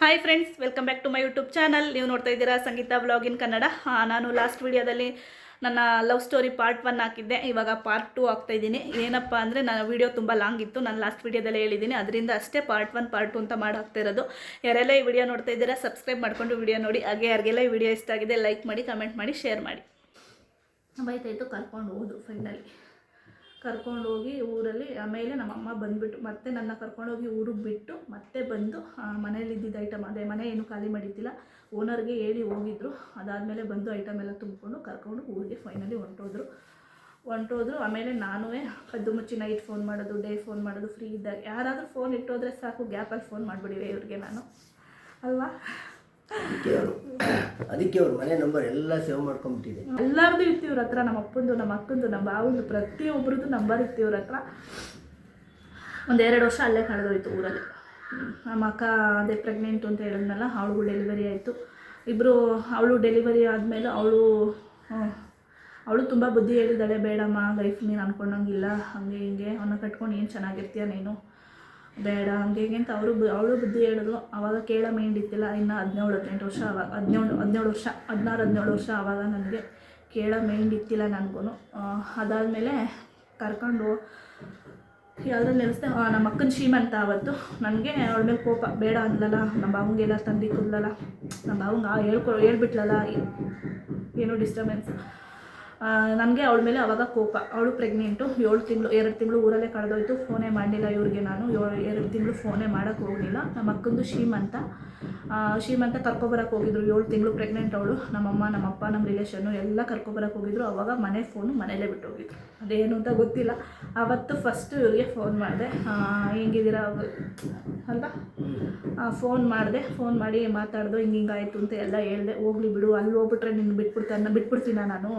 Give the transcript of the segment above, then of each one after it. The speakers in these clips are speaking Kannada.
Hi friends welcome back to my YouTube channel ನೀವು ನೋಡ್ತಾ ಇದ್ದೀರಾ ಸಂಗೀತ ಬ್ಲಾಗ್ ಇನ್ ಕನ್ನಡ. ನಾನು ಲಾಸ್ಟ್ ವಿಡಿಯೋದಲ್ಲಿ ನನ್ನ ಲವ್ ಸ್ಟೋರಿ ಪಾರ್ಟ್ ಒನ್ ಹಾಕಿದ್ದೆ. ಇವಾಗ ಪಾರ್ಟ್ ಟು ಆಗ್ತಾ ಇದ್ದೀನಿ. ಏನಪ್ಪ ಅಂದರೆ ನನ್ನ ವಿಡಿಯೋ ತುಂಬ ಲಾಂಗ್ ಇತ್ತು. ನಾನು ಲಾಸ್ಟ್ ವಿಡಿಯೋದಲ್ಲೇ ಹೇಳಿದ್ದೀನಿ. ಅದರಿಂದ ಅಷ್ಟೇ ಪಾರ್ಟ್ ಒನ್ ಪಾರ್ಟ್ ಟು ಅಂತ ಮಾಡಿ ಹಾಕ್ತಾ ಇರೋದು. ಯಾರೆಲ್ಲ ಈ ವಿಡಿಯೋ ನೋಡ್ತಾ ಇದ್ದೀರಾ ಸಬ್ಸ್ಕ್ರೈಬ್ ಮಾಡಿಕೊಂಡು ವಿಡಿಯೋ ನೋಡಿ. ಹಾಗೆ ಯಾರಿಗೆಲ್ಲ ಈ ವಿಡಿಯೋ ಇಷ್ಟ ಆಗಿದೆ ಲೈಕ್ ಮಾಡಿ ಕಮೆಂಟ್ ಮಾಡಿ ಶೇರ್ ಮಾಡಿ. ಬೈತಾಯಿತು ಕರ್ಕೊಂಡು ಹೋದ್ರು ಫೈನಲಿ ಕರ್ಕೊಂಡು ಹೋಗಿ ಊರಲ್ಲಿ ಆಮೇಲೆ ನಮ್ಮಮ್ಮ ಬಂದುಬಿಟ್ಟು ಮತ್ತೆ ನನ್ನ ಕರ್ಕೊಂಡೋಗಿ ಊರಿಗೆ ಬಿಟ್ಟು ಮತ್ತೆ ಬಂದು ಮನೇಲಿ ಇದ್ದಿದ್ದ ಐಟಮ್ ಅದೇ ಮನೆ ಏನು ಖಾಲಿ ಮಾಡಿದ್ದಿಲ್ಲ ಓನರ್ಗೆ ಹೇಳಿ ಹೋಗಿದ್ರು. ಅದಾದಮೇಲೆ ಬಂದು ಐಟಮ್ ಎಲ್ಲ ತುಂಬಿಕೊಂಡು ಕರ್ಕೊಂಡು ಊರಿಗೆ ಫೈನಲಿ ಹೊಂಟೋದ್ರು. ಹೊಂಟೋದ್ರು, ಆಮೇಲೆ ನಾನು ಕದ್ದು ಮುಚ್ಚಿ ನೈಟ್ ಫೋನ್ ಮಾಡೋದು ಡೇ ಫೋನ್ ಮಾಡೋದು ಫ್ರೀ ಇದ್ದಾಗ ಯಾರಾದರೂ ಫೋನ್ ಇಟ್ಟೋದ್ರೆ ಸಾಕು ಗ್ಯಾಪಲ್ಲಿ ಫೋನ್ ಮಾಡಿಬಿಡಿವೆ ಇವ್ರಿಗೆ ನಾನು. ಅಲ್ವಾ? ಅದಕ್ಕೆ ಅವರು ಅದಕ್ಕೆ ಅವ್ರ ಮನೆ ನಂಬರ್ ಎಲ್ಲ ಸೇವ್ ಮಾಡ್ಕೊಂಬಿಟ್ಟಿದೆ. ಎಲ್ಲಾರ್ದು ಇತ್ತು ಇವ್ರ ಹತ್ರ, ನಮ್ಮ ಅಪ್ಪಂದು, ನಮ್ಮ ಅಕ್ಕಂದು, ನಮ್ಮ ಭಾವಂದು ಪ್ರತಿಯೊಬ್ಬರದ್ದು ನಂಬರ್ ಇತ್ತು ಇವ್ರ ಹತ್ರ. ಒಂದು ಎರಡು ವರ್ಷ ಅಲ್ಲೇ ಕಳೆದೋಯ್ತು ಊರಲ್ಲಿ. ನಮ್ಮ ಅಕ್ಕ ಅದೇ ಪ್ರೆಗ್ನೆಂಟ್ ಅಂತ ಹೇಳಿದ್ನಲ್ಲ, ಅವಳಿಗೂ ಡೆಲಿವರಿ ಆಯಿತು. ಇಬ್ಬರು ಅವಳು ಡೆಲಿವರಿ ಆದಮೇಲೆ ಅವಳು ಅವಳು ತುಂಬ ಬುದ್ಧಿ ಹೇಳಿದ್ದಾಳೆ, ಬೇಡಮ್ಮ ಲೈಫ್ ನೀನು ಅಂದ್ಕೊಂಡಂಗಿಲ್ಲ ಹಾಗೆ ಹಿಂಗೆ ಅವನ್ನ ಕಟ್ಕೊಂಡು ಏನು ಚೆನ್ನಾಗಿರ್ತೀಯ ನೀನು? ಬೇಡ ಹಂಗೆ ಹೀಗೆ ಅಂತ ಅವರು ಅವಳು ಬುದ್ಧಿ ಹೇಳಿದ್ರು ಆವಾಗ ಕೇಳ ಮೈಂಡ್ ಇತ್ತಿಲ್ಲ ಇನ್ನು ಹದಿನೇಳು ಹದಿನೆಂಟು ವರ್ಷ ಆವಾಗ ಹದಿನೇಳು ಹದಿನೇಳು ವರ್ಷ ಹದಿನಾರು ಹದಿನೇಳು ವರ್ಷ ಆವಾಗ ನನಗೆ ಕೇಳ ಮೈಂಡ್ ಇತ್ತಿಲ್ಲ ನನಗೂ ಅದಾದಮೇಲೆ ಕರ್ಕೊಂಡು ಯಾವ್ದ್ರಲ್ಲಿ ನೆನೆಸ್ದೆ ನಮ್ಮ ಅಕ್ಕನ ಶ್ರೀಮಂತ ಆವತ್ತು. ನನಗೆ ಅವಳ ಮೇಲೆ ಕೋಪ, ಬೇಡ ಅಂದ್ಲಲ್ಲ, ನಮ್ಮ ಬಾವಂಗೆಲ್ಲ ತಂದಿಕ್ಕುದ್ಲಲ್ಲ ನಮ್ಮ ಬಾವಂಗೆ ಆ ಹೇಳ್ಕೊ ಹೇಳ್ಬಿಟ್ಲಲ್ಲ ಏನೋ ಡಿಸ್ಟರ್ಬೆನ್ಸ್ ನನಗೆ ಅವಳ ಮೇಲೆ ಅವಾಗ ಕೋಪ. ಅವಳು ಪ್ರೆಗ್ನೆಂಟು ಏಳು ತಿಂಗಳು, ಎರಡು ತಿಂಗಳು ಊರಲ್ಲೇ ಕಳೆದೋಯ್ತು. ಫೋನೇ ಮಾಡಲಿಲ್ಲ ಇವ್ರಿಗೆ ನಾನು. ಎರಡು ತಿಂಗಳು ಫೋನೇ ಮಾಡೋಕ್ಕೆ ಹೋಗಲಿಲ್ಲ. ನಮ್ಮ ಅಕ್ಕಂದು ಶ್ರೀಮಂತ. ಶ್ರೀಮಂತ ಕರ್ಕೊಬರಕ್ಕೆ ಹೋಗಿದ್ರು. ಏಳು ತಿಂಗಳು ಪ್ರೆಗ್ನೆಂಟ್ ಅವಳು. ನಮ್ಮಮ್ಮ, ನಮ್ಮಪ್ಪ, ನಮ್ಮ ರಿಲೇಷನ್ನು ಎಲ್ಲ ಕರ್ಕೊಬರಕ್ಕೆ ಹೋಗಿದ್ರು. ಅವಾಗ ಮನೆ ಫೋನು ಮನೇಲೇ ಬಿಟ್ಟು ಹೋಗಿದ್ರು. ಅದೇನು ಅಂತ ಗೊತ್ತಿಲ್ಲ. ಆವತ್ತು ಫಸ್ಟು ಇವರಿಗೆ ಫೋನ್ ಮಾಡಿದೆ. ಹೆಂಗಿದ್ದೀರಾ ಅಲ್ವಾ? ಫೋನ್ ಮಾಡಿದೆ. ಫೋನ್ ಮಾಡಿ ಮಾತಾಡ್ದು, ಹಿಂಗೆ ಹಿಂಗಾಯ್ತು ಅಂತ ಎಲ್ಲ ಹೇಳಿದೆ. ಹೋಗ್ಲಿ ಬಿಡು. ಅಲ್ಲಿ ಹೋಗ್ಬಿಟ್ರೆ ನಿನ್ನ ಬಿಟ್ಬಿಡ್ತಾನೆ ಬಿಟ್ಬಿಡ್ತೀನ ನಾನು?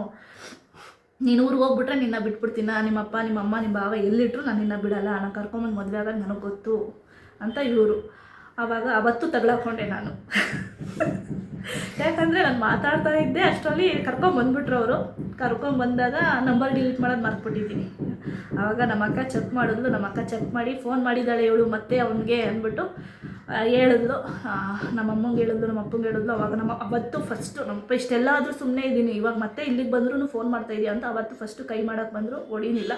ನೀನು ಊರಿಗೆ ಹೋಗ್ಬಿಟ್ರೆ ನಿನ್ನ ಬಿಟ್ಬಿಡ್ತೀನ? ನಿಮ್ಮಪ್ಪ, ನಿಮ್ಮಮ್ಮ ನಿಮ್ಮ ಭಾವ ಎಲ್ಲಿಟ್ರು ನಾನು ನಿನ್ನ ಬಿಡಲ್ಲ. ನಾನು ಕರ್ಕೊಂಬಂದು ಮದುವೆ ಆದಾಗ ನನಗೆ ಗೊತ್ತು ಅಂತ ಇವರು. ಆವಾಗ ಅವತ್ತು ತಗ್ಲಾಕೊಂಡೆ ನಾನು. ಯಾಕಂದರೆ ನಾನು ಮಾತಾಡ್ತಾ ಇದ್ದೆ, ಅಷ್ಟರಲ್ಲಿ ಕರ್ಕೊಂಬಂದ್ಬಿಟ್ರು ಅವರು. ಕರ್ಕೊಂಬಂದಾಗ ನಂಬರ್ ಡಿಲೀಟ್ ಮಾಡೋದು ಮರ್ತ್ಬಿಟ್ಟಿದ್ದೀನಿ. ಆವಾಗ ನಮ್ಮ ಅಕ್ಕ ಚೆಕ್ ಮಾಡಿದ್ಲು. ನಮ್ಮ ಅಕ್ಕ ಚೆಕ್ ಮಾಡಿ ಫೋನ್ ಮಾಡಿದ್ದಾಳೆ ಇವಳು ಮತ್ತೆ ಅವನಿಗೆ ಅಂದ್ಬಿಟ್ಟು ಹೇಳಿದ್ಲು. ನಮ್ಮ ಅಮ್ಮಂಗೆ ಹೇಳಿದ್ಲು ನಮ್ಮ ಅಪ್ಪಂಗೆ ಹೇಳಿದ್ಲು. ಅವಾಗ ನಮ್ಮ, ಅವತ್ತು ಫಸ್ಟು ನಮ್ಮಪ್ಪ ಇಷ್ಟೆಲ್ಲ ಆದರೂ ಸುಮ್ಮನೆ ಇದ್ದೀನಿ. ಇವಾಗ ಮತ್ತೆ ಇಲ್ಲಿಗೆ ಬಂದರೂ ಫೋನ್ ಮಾಡ್ತಾ ಇದೀಯ ಅಂತ ಅವತ್ತು ಫಸ್ಟು ಕೈ ಮಾಡೋಕ್ಕೆ ಬಂದರು ಹೊಡಿಲಿಲ್ಲ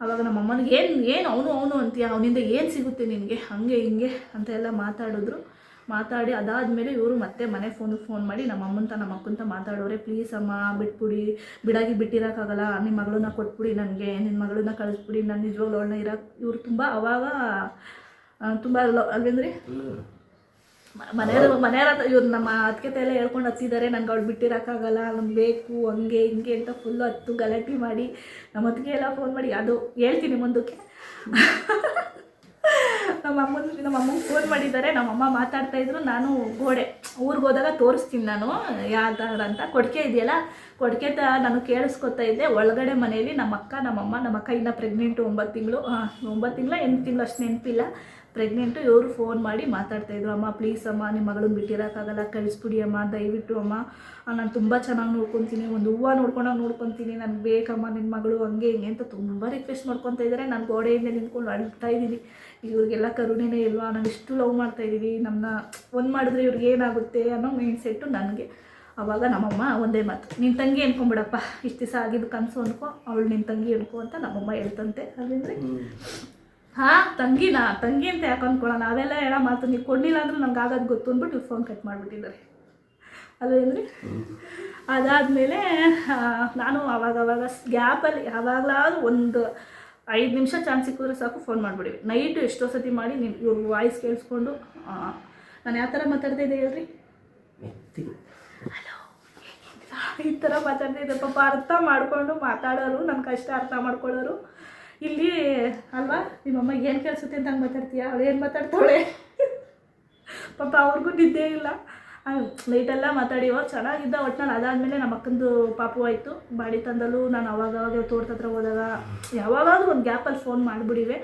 ಅವಾಗ ನಮ್ಮ ಅಮ್ಮನಿಗೆ ಏನು ಏನು ಅವನು ಅವನು ಅಂತೀಯ? ಅವನಿಂದ ಏನು ಸಿಗುತ್ತೆ ನಿನಗೆ? ಹಾಗೆ, ಹಿಂಗೆ? ಅಂತ ಎಲ್ಲ ಮಾತಾಡಿದ್ರು. ಮಾತಾಡಿ ಅದಾದಮೇಲೆ ಇವರು ಮತ್ತೆ ಮನೆ ಫೋನಿಗೆ ಫೋನ್ ಮಾಡಿ ನಮ್ಮ ಅಮ್ಮಂತ ನಮ್ಮ ಅಕ್ಕಂತ ಮಾತಾಡೋರೆ ಪ್ಲೀಸ್ ಅಮ್ಮ, ಬಿಟ್ಬಿಡಿ. ಬಿಡಾಗಿ ಬಿಟ್ಟಿರೋಕ್ಕಾಗಲ್ಲ. ನಿಮ್ಮ ಮಗಳನ್ನ ಕೊಟ್ಬಿಡಿ ನನಗೆ. ನಿನ್ನ ಮಗಳನ್ನ ಕಳಿಸ್ಬಿಡಿ. ನಾನು ನಿಜವಾಗ್ಲೂ ಅವಳನ್ನ ಇರೋಕೆ ಇವ್ರು ತುಂಬ ಅವಾಗ ತುಂಬ ಅಲ್ವೇಂದ್ರಿ ಮನೆಯವ್ರ ಮನೆಯವ್ರ ಇವ್ರು ನಮ್ಮ ಅತ್ತಿಗೆ ತಲೆ ಹೇಳ್ಕೊಂಡು ಹತ್ತಿದ್ದಾರೆ ನನಗೆ ಅವ್ಳು ಬಿಟ್ಟಿರೋಕ್ಕಾಗಲ್ಲ ನಮ್ಗೆ ಬೇಕು ಹಂಗೆ ಹಿಂಗೆ ಅಂತ ಫುಲ್ಲು ಹತ್ತು ಗಲಾಟೆ ಮಾಡಿ ನಮ್ಮ ಅತ್ತಿಗೆ ಎಲ್ಲ ಫೋನ್ ಮಾಡಿ ಅದು ಹೇಳ್ತೀನಿ ಮುಂದಕ್ಕೆ. ನಮ್ಮ ಅಮ್ಮನ ನಮ್ಮ ಅಮ್ಮಂಗೆ ಫೋನ್ ಮಾಡಿದ್ದಾರೆ ನಮ್ಮಮ್ಮ ಮಾತಾಡ್ತಾ ಇದ್ರು ನಾನು ಗೋಡೆ ಊರಿಗೆ ಹೋದಾಗ ತೋರಿಸ್ತೀನಿ ನಾನು ಯಾವ ಥರ ಅಂತ. ಕೊಡಕೆ ಇದೆಯಲ್ಲ ಕೊಡಕೆ ತ ನಾನು ಕೇಳಿಸ್ಕೊತಾ ಇದ್ದೆ ಒಳಗಡೆ ಮನೆಯಲ್ಲಿ ನಮ್ಮ ಅಕ್ಕ ನಮ್ಮಮ್ಮ ನಮ್ಮ ಅಕ್ಕ ಇನ್ನೂ ಪ್ರೆಗ್ನೆಂಟು ಒಂಬತ್ತು ತಿಂಗಳು ಒಂಬತ್ತು ತಿಂಗಳ ಎಂಟು ತಿಂಗಳು ಅಷ್ಟು ನೆನಪಿಲ್ಲ. ಪ್ರೆಗ್ನೆಂಟು, ಇವರು ಫೋನ್ ಮಾಡಿ ಮಾತಾಡ್ತಾಯಿದ್ರು ಅಮ್ಮ ಪ್ಲೀಸ್ ಅಮ್ಮ ನಿಮ್ಮ ಮಗಳನ್ನ ಬಿಟ್ಟಿರೋಕ್ಕಾಗಲ್ಲ, ಕಳಿಸ್ಬಿಡಿ ಅಮ್ಮ, ದಯವಿಟ್ಟು ಅಮ್ಮ. ನಾನು ತುಂಬ ಚೆನ್ನಾಗಿ ನೋಡ್ಕೊತೀನಿ, ಒಂದು ಹೂವು ನೋಡ್ಕೊಂಡಾಗ ನೋಡ್ಕೊತೀನಿ, ನನಗೆ ಬೇಕಮ್ಮ ನಿನ್ನ ಮಗಳು ಹಂಗೆ ಹಿಂಗೆ ಅಂತ ತುಂಬ ರಿಕ್ವೆಸ್ಟ್ ಮಾಡ್ಕೊತಾ ಇದ್ದಾರೆ ನಾನು ಗೋಡೆಯಿಂದ ನಿಂತ್ಕೊಂಡು ಅಳ್ತಾ ಇದ್ದೀನಿ. ಇವ್ರಿಗೆಲ್ಲ ಕರುಣೆನೇ ಇಲ್ವಾ? ನಾವು ಇಷ್ಟು ಲವ್ ಮಾಡ್ತಾ ಇದ್ದೀವಿ. ನಮ್ಮನ್ನ ಒಂದು ಮಾಡಿದ್ರೆ ಇವ್ರಿಗೆ ಏನಾಗುತ್ತೆ ಅನ್ನೋ ಮೈಂಡ್ ಸೆಟ್ಟು ನನಗೆ. ಅವಾಗ ನಮ್ಮಮ್ಮ ಒಂದೇ ಮಾತು ನಿನ್ನ ತಂಗಿ ಅನ್ಕೊಂಬಿಡಪ್ಪ, ಇಷ್ಟು ದಿವಸ ಆಗಿದ್ದು ಕನಸು ಅನ್ಕೋ, ಅವಳು ನಿನ್ನ ತಂಗಿ ಅನ್ಕೋ ಅಂತ ನಮ್ಮಮ್ಮ ಹೇಳ್ತಂತೆ. ಅಲ್ಲಿಂದ್ರೆ ಹಾಂ ತಂಗಿನಾ ತಂಗಿ ಅಂತ ಯಾಕೆ ಅಂದ್ಕೊಳ್ಳೋಣ ನಾವೆಲ್ಲ ಹೇಳ ಮಾತು ನೀವು ಕೊಡಲಿಲ್ಲ ಅಂದ್ರೆ ನಂಗೆ ಆಗೋದು ಗೊತ್ತು ಅಂದ್ಬಿಟ್ಟು ಫೋನ್ ಕಟ್ ಮಾಡಿಬಿಟ್ಟಿದ್ದಾರೆ ಅಲ್ವೇಂದ್ರಿ ಅದಾದಮೇಲೆ ನಾನು ಅವಾಗ ಅವಾಗ ಗ್ಯಾಪಲ್ಲಿ ಯಾವಾಗಲಾದ್ರೂ ಒಂದು ಐದು ನಿಮಿಷ ಚಾನ್ಸ್ ಸಿಕ್ಕಿದ್ರೆ ಸಾಕು ಫೋನ್ ಮಾಡಿಬಿಡಿ. ನೈಟು ಎಷ್ಟೋ ಸತಿ ಮಾಡಿ ನಿಮ್ಮ ಇವ್ರ ವಾಯ್ಸ್ ಕೇಳಿಸ್ಕೊಂಡು ನಾನು ಯಾವ ಥರ ಮಾತಾಡ್ತಾ ಇದ್ದೆ ಹೇಳ್ರಿ? ಹಲೋ ಈ ಥರ ಮಾತಾಡ್ತಾ ಇದ್ದೆ. ಪಾಪ ಅರ್ಥ ಮಾಡಿಕೊಂಡು ಮಾತಾಡೋರು ನನ್ನ ಕಷ್ಟ ಅರ್ಥ ಮಾಡ್ಕೊಳ್ಳೋರು. ಇಲ್ಲಿ, ಅಲ್ವಾ? ನಿಮ್ಮಮ್ಮ ಏನು ಕೇಳಿಸುತ್ತೆ ಅಂತ ಹಂಗೆ ಮಾತಾಡ್ತೀಯ? ಅವಳು ಏನು ಮಾತಾಡ್ತಾಳೆ? ಪಾಪ ಅವ್ರಿಗೂ ನಿದ್ದೆ ಇಲ್ಲ. ಲೈಟೆಲ್ಲ ಮಾತಾಡಿವೋ ಚೆನ್ನಾಗಿದ್ದ ಒಟ್ನಲ್ಲಿ. ಅದಾದಮೇಲೆ ನಮ್ಮ ಅಕ್ಕಂದು ಪಾಪು ಆಯಿತು. ಬಾಡಿ ತಂದಲು ನಾನು ಅವಾಗವಾಗ ಅವಾಗ ತೋಟದ ಹತ್ರ ಹೋದಾಗ ಯಾವಾಗಾದ್ರೂ ಒಂದು ಗ್ಯಾಪಲ್ಲಿ ಫೋನ್ ಮಾಡಿಬಿಡಿವೆ.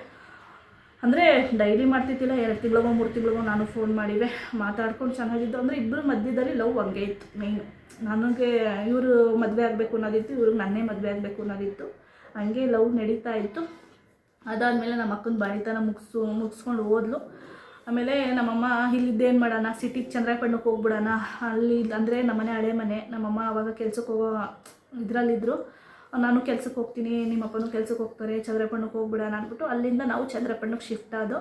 ಅಂದರೆ ಡೈಲಿ ಮಾಡ್ತಿದ್ದಿಲ್ಲ, ಎರಡು ತಿಂಗಳಿಗೋ, ಮೂರು ತಿಂಗಳಿಗೋ ನಾನು ಫೋನ್ ಮಾಡಿವೆ. ಮಾತಾಡ್ಕೊಂಡು ಚೆನ್ನಾಗಿದ್ದು, ಅಂದರೆ ಇಬ್ಬರು ಮಧ್ಯದಲ್ಲಿ ಲವ್ ಹಂಗೆ ಇತ್ತು ಮೇಯ್ನು ನನಗೆ ಇವರು ಮದುವೆ ಆಗಬೇಕು ಅನ್ನೋದಿತ್ತು, ಇವ್ರಿಗೆ ನನ್ನೇ ಮದುವೆ ಆಗಬೇಕು ಅನ್ನೋದಿತ್ತು. ಹಂಗೆ ಲವ್ ನಡೀತಾ ಇತ್ತು. ಅದಾದಮೇಲೆ ನಮ್ಮ ಅಕ್ಕನ ಬಾಡಿತನ ಮುಗಿಸು, ಮುಗಿಸ್ಕೊಂಡು ಹೋದ್ಲು. ಆಮೇಲೆ ನಮ್ಮಮ್ಮ ಇಲ್ಲಿದ್ದೇನು ಮಾಡೋಣ? ಸಿಟಿಗೆ ಚಂದ್ರಾಯಪಟ್ಟಣಕ್ಕೆ ಹೋಗ್ಬಿಡೋಣ? ಅಲ್ಲಿ ಅಂದರೆ ನಮ್ಮನೆ ಹಳೆ ಮನೆ. ನಮ್ಮಮ್ಮ ಅವಾಗ ಕೆಲ್ಸಕ್ಕೆ ಹೋಗೋ ಇದರಲ್ಲಿದ್ದರು ನಾನು ಕೆಲ್ಸಕ್ಕೆ ಹೋಗ್ತೀನಿ ನಿಮ್ಮಪ್ಪನೂ ಕೆಲ್ಸಕ್ಕೆ ಹೋಗ್ತಾರೆ ಚಂದ್ರಪಣ್ಣಕ್ಕೆ ಹೋಗ್ಬಿಡೋಣ ಅಂದ್ಬಿಟ್ಟು ಅಲ್ಲಿಂದ ನಾವು ಚಂದ್ರಪಣ್ಣಕ್ಕೆ ಶಿಫ್ಟ್ ಆದೋ.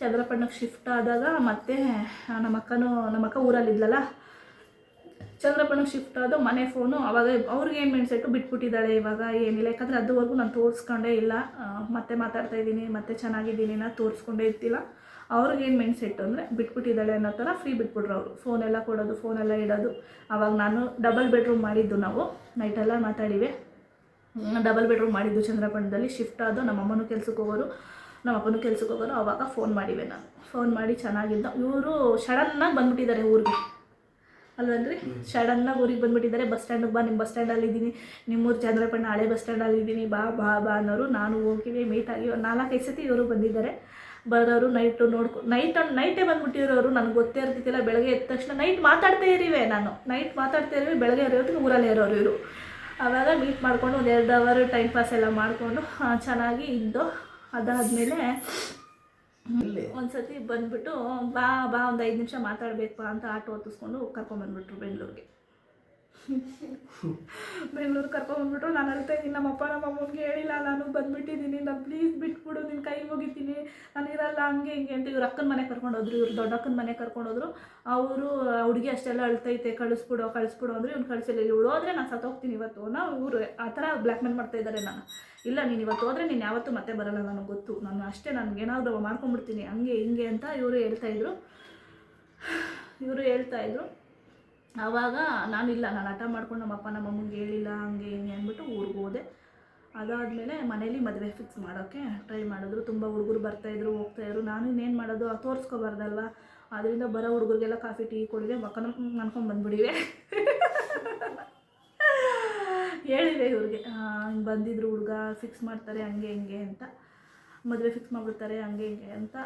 ಚಂದ್ರಪಣ್ಣಕ್ಕೆ ಶಿಫ್ಟ್ ಆದಾಗ ಮತ್ತೆ ನಮ್ಮ ಅಕ್ಕನೂ, ನಮ್ಮ ಅಕ್ಕ ಊರಲ್ಲಿದ್ಲಲ್ಲ ಚಂದ್ರಪಟ್ಟಣಕ್ಕೆ ಶಿಫ್ಟ್ ಆದ ಮನೆ ಫೋನು ಅವಾಗ ಅವ್ರಿಗೆ ಏನು ಮೆಣಸಿಟ್ಟು ಬಿಟ್ಬಿಟ್ಟಿದ್ದಾಳೆ ಇವಾಗ ಏನಿಲ್ಲ. ಯಾಕಂದರೆ ಅದುವರೆಗೂ ನಾನು ತೋರಿಸ್ಕೊಂಡೇ ಇಲ್ಲ. ಮತ್ತೆ ಮಾತಾಡ್ತಾ ಇದ್ದೀನಿ, ಮತ್ತೆ ಚೆನ್ನಾಗಿದ್ದೀನಿ ನಾ ತೋರಿಸ್ಕೊಂಡೇ ಇರ್ತಿಲ್ಲ. ಅವ್ರಿಗೆ ಏನು ಮೆಣಸಿಟ್ಟು ಅಂದರೆ ಬಿಟ್ಬಿಟ್ಟಿದ್ದಾಳೆ ಅನ್ನೋ ಥರ ಫ್ರೀ ಬಿಟ್ಬಿಟ್ರು ಅವರು. ಫೋನೆಲ್ಲ ಕೊಡೋದು ಫೋನೆಲ್ಲ ಇಡೋದು. ಅವಾಗ ನಾನು ಡಬಲ್ ಬೆಡ್ರೂಮ್ ಮಾಡಿದ್ದು ನಾವು. ನೈಟೆಲ್ಲ ಮಾತಾಡಿವೆ. ಡಬಲ್ ಬೆಡ್ರೂಮ್ ಮಾಡಿದ್ದು ಚಂದ್ರಪಣದಲ್ಲಿ. ಶಿಫ್ಟ್ ಆದೋ ನಮ್ಮಮ್ಮನೂ ಕೆಲ್ಸಕ್ಕೆ ಹೋಗೋರು. ನಮ್ಮ ಅಪ್ಪನೂ ಕೆಲ್ಸಕ್ಕೆ ಹೋಗೋರು. ಅವಾಗ ಫೋನ್ ಮಾಡಿವೆ ನಾನು. ಫೋನ್ ಮಾಡಿ ಚೆನ್ನಾಗಿದ್ದ. ಇವರು ಸಡನ್ನಾಗಿ ಬಂದ್ಬಿಟ್ಟಿದ್ದಾರೆ ಊರಿಗೆ. ಅಲ್ವನ್ರಿ? ಸಡನ್ನಾಗಿ ಊರಿಗೆ ಬಂದ್ಬಿಟ್ಟಿದ್ದಾರೆ. ಬಸ್ ಸ್ಟ್ಯಾಂಡಿಗೆ ಬಾ ನಿಮ್ಮ ಬಸ್ ಸ್ಟ್ಯಾಂಡಲ್ಲಿ ಇದ್ದೀನಿ ನಿಮ್ಮೂರು ಚಂದ್ರಪಣ್ಣ ಹಳೆ ಬಸ್ ಸ್ಟ್ಯಾಂಡಲ್ಲಿ ಇದ್ದೀನಿ ಬಾ ಬಾ ಬಾ ಅನ್ನೋರು ನಾನು ಹೋಗಿವಿ ಮೀಟ್ ಆಗಿ ನಾಲ್ಕೈದು ಸತಿ ಇವರು ಬಂದಿದ್ದಾರೆ. ಬರೋರು ನೈಟು ನೋಡ್ಕೊ ನೈಟ್ ನೈಟೇ ಬಂದ್ಬಿಟ್ಟಿರೋರು ನನಗೆ ಗೊತ್ತೇ ಇರ್ತಿದ್ದಿಲ್ಲ. ಬೆಳಗ್ಗೆ ಎದ್ದ ತಕ್ಷಣ ನೈಟ್ ಮಾತಾಡ್ತಾ ಇರಿವೆ ನಾನು. ನೈಟ್ ಮಾತಾಡ್ತಾ ಇರಿವೆ, ಬೆಳಗ್ಗೆ ಇರೋದು ಊರಲ್ಲೇ ಇರೋರು ಇವರು. ಆವಾಗ ಮೀಟ್ ಮಾಡಿಕೊಂಡು ಒಂದು ಎರಡು ಅವರ್ ಟೈಮ್ ಪಾಸ್ ಎಲ್ಲ ಮಾಡಿಕೊಂಡು ಚೆನ್ನಾಗಿ ಇದ್ದು ಅದಾದಮೇಲೆ ಒಂದ್ಸತಿ ಬಂದ್ಬಿಟ್ಟು ಬಾ ಬಾ ಒಂದು ಐದು ನಿಮಿಷ ಮಾತಾಡಬೇಕು ಅಂತ ಆಟೋ ಹೊತ್ತಿಸ್ಕೊಂಡು ಕರ್ಕೊಂಬಂದ್ಬಿಟ್ರು ಬೆಂಗಳೂರಿಗೆ. ಬೆಂಗಳೂರು ಕರ್ಕೊಂಬಂದ್ಬಿಟ್ರು ನಾನು ಅಳ್ತಾ ಇದ್ದೀನಿ, ನಮ್ಮ ಅಮ್ಮನಿಗೆ ಹೇಳಿಲ್ಲ. ನಾನು ಬಂದ್ಬಿಟ್ಟಿದ್ದೀನಿ. ನಾನು ಪ್ಲೀಸ್ ಬಿಟ್ಬಿಡು. ನಿನ್ನ ಕೈ ಮುಗಿತೀನಿ. ನಾನು ಇರಲ್ಲ, ಹಂಗೆ ಹಿಂಗೆ ಅಂತ ಇವ್ರ ಅಕ್ಕನ ಮನೆ ಕರ್ಕೊಂಡೋದ್ರು ಇವ್ರು ದೊಡ್ಡಕ್ಕನ ಮನೆ ಕರ್ಕೊಂಡೋದ್ರು ಅವರು ಹುಡುಗಿ ಅಷ್ಟೆಲ್ಲ ಅಳ್ತೈತೆ. ಕಳಿಸ್ಬಿಡು ಕಳಿಸ್ಬಿಡು ಅಂದರೆ ಇವ್ನು ಕಳಿಸಿಲ್ಲ. ಇವಳು ಹೋದ್ರೆ ನಾನು ಸತ್ತೋಗ್ತೀನಿ ಇವತ್ತು. ನಾವು ಇವರು ಆ ಥರ ಬ್ಲ್ಯಾಕ್ ಮೇಲ್ ಮಾಡ್ತಾ ಇದ್ದಾರೆ ನಾನು. ಇಲ್ಲ, ನೀನು ಇವತ್ತು ಹೋದ್ರೆ ನೀನು ಯಾವತ್ತೂ ಮತ್ತೆ ಬರಲ್ಲ ನನಗೆ ಗೊತ್ತು. ನಾನು ಅಷ್ಟೇ ನನಗೆ ಏನಾದರೂ ಮಾಡ್ಕೊಂಡ್ಬಿಡ್ತೀನಿ ಹಂಗೆ ಹಿಂಗೆ ಅಂತ ಇವರು ಹೇಳ್ತಾಯಿದ್ರು ಇವರು ಹೇಳ್ತಾಯಿದ್ರು ಆವಾಗ ನಾನಿಲ್ಲ, ನಾನು ಹಠ ಮಾಡ್ಕೊಂಡು ನಮ್ಮ ಅಪ್ಪ ನಮ್ಮ ಅಮ್ಮಂಗೆ ಹೇಳಿಲ್ಲ, ಹಂಗೆ ಹಿಂಗೆ ಅಂದ್ಬಿಟ್ಟು ಊರಿಗೆ ಹೋದೆ. ಅದಾದಮೇಲೆ ಮನೇಲಿ ಮದುವೆ ಫಿಕ್ಸ್ ಮಾಡೋಕ್ಕೆ ಟ್ರೈ ಮಾಡಿದ್ರು. ತುಂಬ ಹುಡುಗರು ಬರ್ತಾಯಿದ್ರು ಹೋಗ್ತಾಯಿದ್ರು ನಾನು ಇನ್ನೇನು ಮಾಡೋದು? ತೋರಿಸ್ಕೊಬಾರ್ದಲ್ವ? ಅದರಿಂದ ಬರೋ ಹುಡುಗರಿಗೆಲ್ಲ ಕಾಫಿ, ಟೀ ಕೊಡಿದೆ. ಮಕ್ಕನ ಅನ್ಕೊಂಡು ಬಂದ್ಬಿಡಿವೆ. ಹೇಳಿದೆ ಇವ್ರಿಗೆ ಹಿಂಗೆ ಬಂದಿದ್ರು ಹುಡುಗ ಫಿಕ್ಸ್ ಮಾಡ್ತಾರೆ, ಹಂಗೆ ಹಿಂಗೆ ಅಂತ. ಮದುವೆ ಫಿಕ್ಸ್ ಮಾಡಿಬಿಡ್ತಾರೆ, ಹಂಗೆ ಹಿಂಗೆ ಅಂತ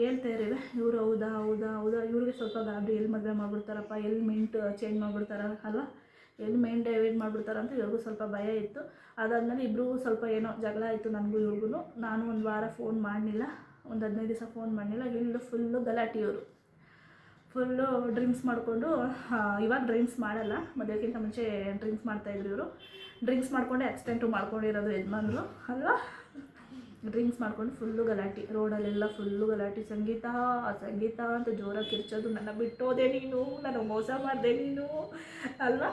ಹೇಳ್ತಾ ಇರಿವೆ ಇವರು ಹೌದಾ ಹೌದಾ ಹೌದಾ? ಇವ್ರಿಗೆ ಸ್ವಲ್ಪ ಗಾಬರಿ, ಎಲ್ಲಿ ಮದುವೆ ಮಾಡಿಬಿಡ್ತಾರಪ್ಪ? ಎಲ್ಲಿ ಮಿಂಟ್ ಚೇಂಜ್ ಮಾಡಿಬಿಡ್ತಾರ ಅಲ್ಲ ಎಲ್ಲಿ ಮೈಂಡ್ ಡೈವೇಟ್ ಮಾಡಿಬಿಡ್ತಾರ ಅಂತ ಇವ್ರಿಗೂ ಸ್ವಲ್ಪ ಭಯ ಇತ್ತು. ಅದಾದಮೇಲೆ ಇಬ್ಬರೂ ಸ್ವಲ್ಪ ಏನೋ ಜಗಳ ಆಯಿತು ನನಗೂ ಇವ್ರಿಗೂ ನಾನು ಒಂದು ವಾರ ಫೋನ್ ಮಾಡಲಿಲ್ಲ, ಒಂದು ಹದಿನೈದು ದಿವಸ ಫೋನ್ ಮಾಡಲಿಲ್ಲ. ಇಲ್ಲಿ ಫುಲ್ಲು ಗಲಾಟೆ ಇವರು. ಫುಲ್ಲು ಡ್ರಿಂಕ್ಸ್ ಮಾಡಿಕೊಂಡು ಇವಾಗ ಡ್ರಿಂಕ್ಸ್ ಮಾಡಲ್ಲ. ಮದುವೆಗಿಂತ ಮುಂಚೆ ಡ್ರಿಂಕ್ಸ್ ಮಾಡ್ತಾಯಿದ್ರು ಇವರು. ಡ್ರಿಂಕ್ಸ್ ಮಾಡಿಕೊಂಡು ಆಕ್ಸಿಡೆಂಟು ಮಾಡ್ಕೊಂಡಿರೋದು ಯಜಮಾನ್ರು. ಅಲ್ವಾ? ಡ್ರಿಂಕ್ಸ್ ಮಾಡ್ಕೊಂಡು ಫುಲ್ಲು ಗಲಾಟೆ. ರೋಡಲ್ಲೆಲ್ಲ ಫುಲ್ಲು ಗಲಾಟೆ. ಸಂಗೀತ ಸಂಗೀತ ಅಂತ ಜೋರಾಗಿ ಕಿರ್ಚೋದು ನನ್ನ ಬಿಟ್ಟೋದೆ ನೀನು ನನಗೆ ಮೋಸ ಮಾಡಿದೆ ನೀನು. ಅಲ್ವಾ?